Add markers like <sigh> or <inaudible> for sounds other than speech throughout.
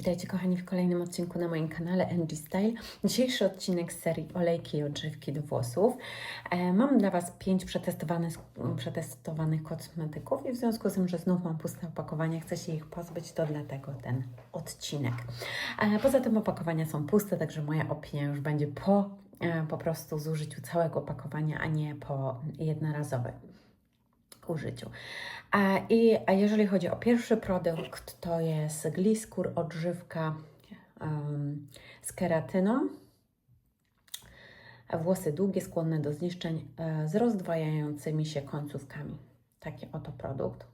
Witajcie kochani w kolejnym odcinku na moim kanale Angie Style. Dzisiejszy odcinek z serii olejki i odżywki do włosów. E, mam dla Was pięć przetestowanych, przetestowanych kosmetyków i w związku z tym, że znów mam puste opakowania, chcę się ich pozbyć, to dlatego ten odcinek. E, poza tym opakowania są puste, także moja opinia już będzie po, e, po prostu zużyciu całego opakowania, a nie po jednorazowym użyciu. A, i, a jeżeli chodzi o pierwszy produkt, to jest Gliskur odżywka um, z keratyną. Włosy długie, skłonne do zniszczeń e, z rozdwajającymi się końcówkami. Taki oto produkt.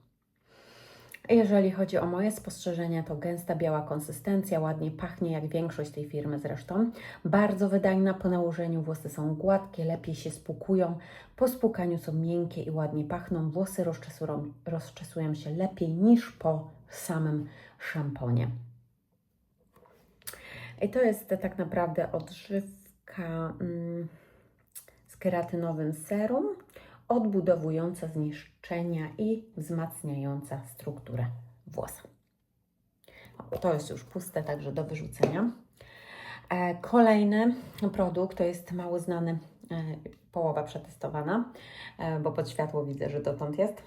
Jeżeli chodzi o moje spostrzeżenia, to gęsta biała konsystencja, ładnie pachnie jak większość tej firmy zresztą. Bardzo wydajna po nałożeniu, włosy są gładkie, lepiej się spłukują. Po spłukaniu są miękkie i ładnie pachną. Włosy rozczesują, rozczesują się lepiej niż po samym szamponie. I to jest tak naprawdę odżywka mm, z keratynowym serum odbudowująca zniszczenia i wzmacniająca strukturę włosa. To jest już puste, także do wyrzucenia. E, Kolejny produkt to jest mało znany, e, połowa przetestowana, e, bo pod światło widzę, że dotąd jest.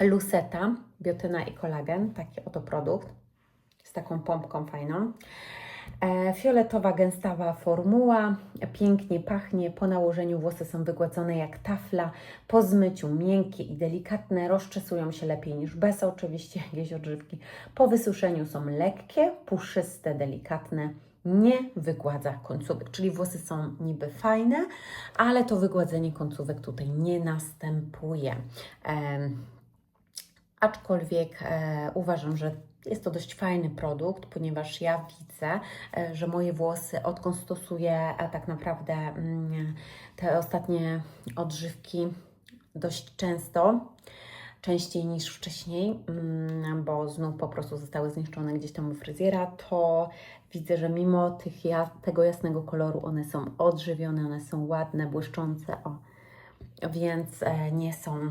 Luceta, biotyna i kolagen, taki oto produkt z taką pompką fajną. E, Fioletowa, gęstawa formuła, pięknie pachnie, po nałożeniu włosy są wygładzone jak tafla, po zmyciu miękkie i delikatne, rozczesują się lepiej niż bez oczywiście jakieś odżywki, po wysuszeniu są lekkie, puszyste, delikatne, nie wygładza końcówek, czyli włosy są niby fajne, ale to wygładzenie końcówek tutaj nie następuje. Em, aczkolwiek e, uważam, że jest to dość fajny produkt, ponieważ ja widzę, e, że moje włosy, odkąd stosuję a tak naprawdę mm, te ostatnie odżywki dość często, częściej niż wcześniej, mm, bo znów po prostu zostały zniszczone gdzieś tam u fryzjera, to widzę, że mimo tych, tego jasnego koloru one są odżywione, one są ładne, błyszczące, o, więc e, nie są e,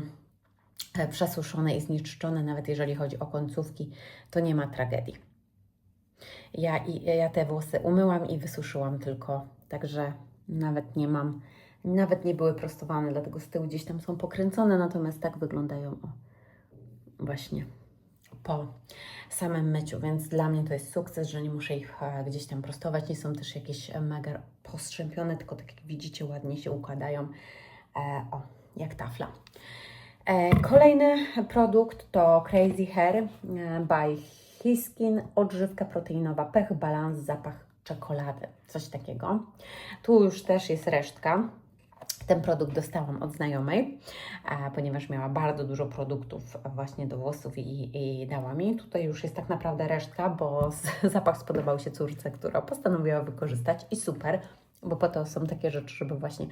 przesuszone i zniszczone, nawet jeżeli chodzi o końcówki, to nie ma tragedii. Ja, i, ja te włosy umyłam i wysuszyłam tylko, także nawet nie mam, nawet nie były prostowane, dlatego z tyłu gdzieś tam są pokręcone, natomiast tak wyglądają o, właśnie po samym myciu, więc dla mnie to jest sukces, że nie muszę ich e, gdzieś tam prostować, nie są też jakieś e, mega postrzępione, tylko tak jak widzicie ładnie się układają, e, o, jak tafla. E, Kolejny produkt to Crazy Hair e, by Hiskin, odżywka proteinowa, pech, balans, zapach czekolady, coś takiego. Tu już też jest resztka. Ten produkt dostałam od znajomej, e, ponieważ miała bardzo dużo produktów właśnie do włosów i, i dała mi. Tutaj już jest tak naprawdę resztka, bo <laughs> zapach spodobał się córce, która postanowiła wykorzystać i super, bo po to są takie rzeczy, żeby właśnie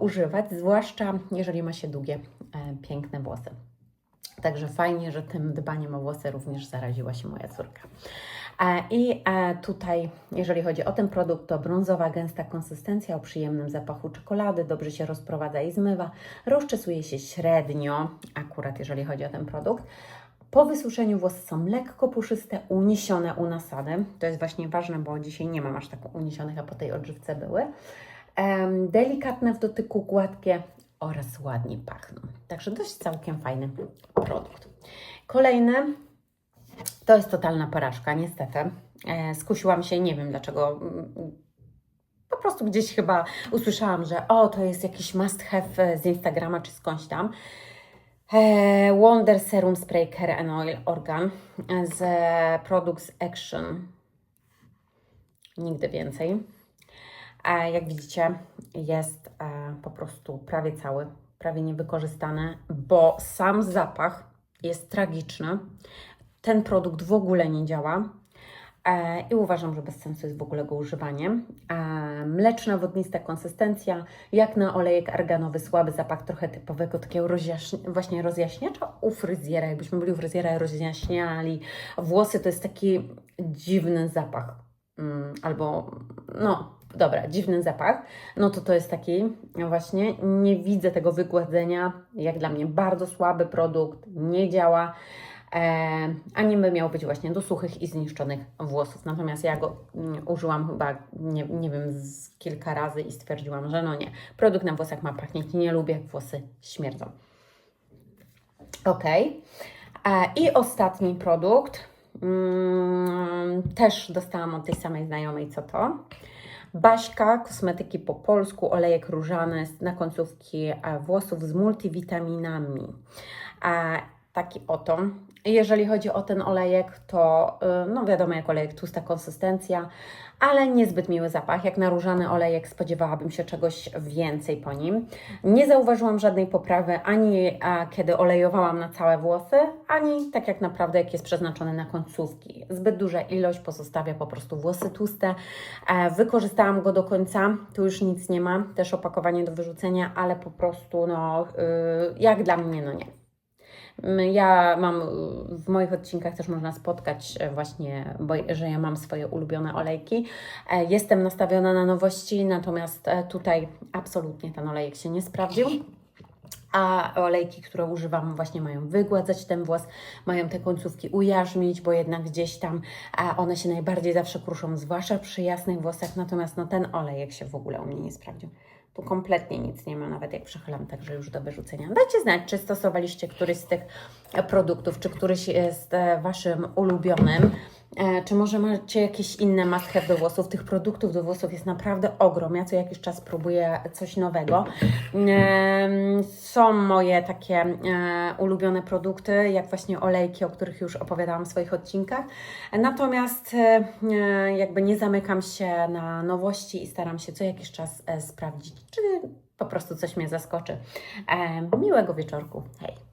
używać, zwłaszcza jeżeli ma się długie, e, piękne włosy. Także fajnie, że tym dbaniem o włosy również zaraziła się moja córka. E, I e, tutaj, jeżeli chodzi o ten produkt, to brązowa, gęsta konsystencja o przyjemnym zapachu czekolady, dobrze się rozprowadza i zmywa, rozczesuje się średnio, akurat jeżeli chodzi o ten produkt. Po wysuszeniu włosy są lekko puszyste, uniesione u nasady. To jest właśnie ważne, bo dzisiaj nie mam aż tak uniesionych, a po tej odżywce były. Delikatne w dotyku, gładkie oraz ładnie pachną. Także dość całkiem fajny produkt. Kolejny to jest totalna porażka, niestety. E, skusiłam się, nie wiem dlaczego. mm, Po prostu gdzieś chyba usłyszałam, że o, to jest jakiś must have e, z Instagrama czy skądś tam. E, Wonder Serum Spray Care and Oil Organ z Products Action. Nigdy więcej. A jak widzicie, jest e, po prostu prawie cały, prawie niewykorzystany, bo sam zapach jest tragiczny. Ten produkt w ogóle nie działa e, i uważam, że bez sensu jest w ogóle go używanie. E, mleczna, wodnista konsystencja, jak na olejek arganowy, słaby zapach, trochę typowego takiego właśnie rozjaśniacza u fryzjera. Jakbyśmy byli u fryzjera i rozjaśniali włosy, to jest taki dziwny zapach. Mm, albo no dobra, dziwny zapach, no to to jest taki właśnie, nie widzę tego wygładzenia, jak dla mnie bardzo słaby produkt, nie działa. e, a nim by miał być właśnie do suchych i zniszczonych włosów. Natomiast ja go mm, użyłam chyba, nie, nie wiem, z kilka razy i stwierdziłam, że no nie, produkt na włosach ma pachnieć, nie lubię jak włosy śmierdzą. Ok. E, I ostatni produkt. Mm, też dostałam od tej samej znajomej, co to. Baśka, kosmetyki po polsku, olejek różany na końcówki włosów z multivitaminami. Taki oto. Jeżeli chodzi o ten olejek, to y, no wiadomo, jak olejek tłusta konsystencja, ale niezbyt miły zapach. Jak na różany olejek spodziewałabym się czegoś więcej po nim. Nie zauważyłam żadnej poprawy ani a, kiedy olejowałam na całe włosy, ani tak jak naprawdę jak jest przeznaczony na końcówki. Zbyt duża ilość pozostawia po prostu włosy tłuste. E, wykorzystałam go do końca, tu już nic nie ma, też opakowanie do wyrzucenia, ale po prostu no, y, jak dla mnie no nie. Ja mam w moich odcinkach też można spotkać e, właśnie, bo, że ja mam swoje ulubione olejki. E, Jestem nastawiona na nowości, natomiast e, tutaj absolutnie ten olejek się nie sprawdził. A olejki, które używam, właśnie mają wygładzać ten włos, mają te końcówki ujarzmić, bo jednak gdzieś tam one się najbardziej zawsze kruszą, zwłaszcza przy jasnych włosach. Natomiast no, ten olejek się w ogóle u mnie nie sprawdził. Kompletnie nic nie ma, nawet jak przechylam, także już do wyrzucenia. Dajcie znać, czy stosowaliście któryś z tych produktów, czy któryś jest e, Waszym ulubionym. E, Czy może macie jakieś inne must do włosów? Tych produktów do włosów jest naprawdę ogrom. Ja co jakiś czas próbuję coś nowego. Są moje takie e, ulubione produkty, jak właśnie olejki, o których już opowiadałam w swoich odcinkach. Natomiast jakby nie zamykam się na nowości i staram się co jakiś czas sprawdzić, czy po prostu coś mnie zaskoczy. Miłego wieczorku. Hej!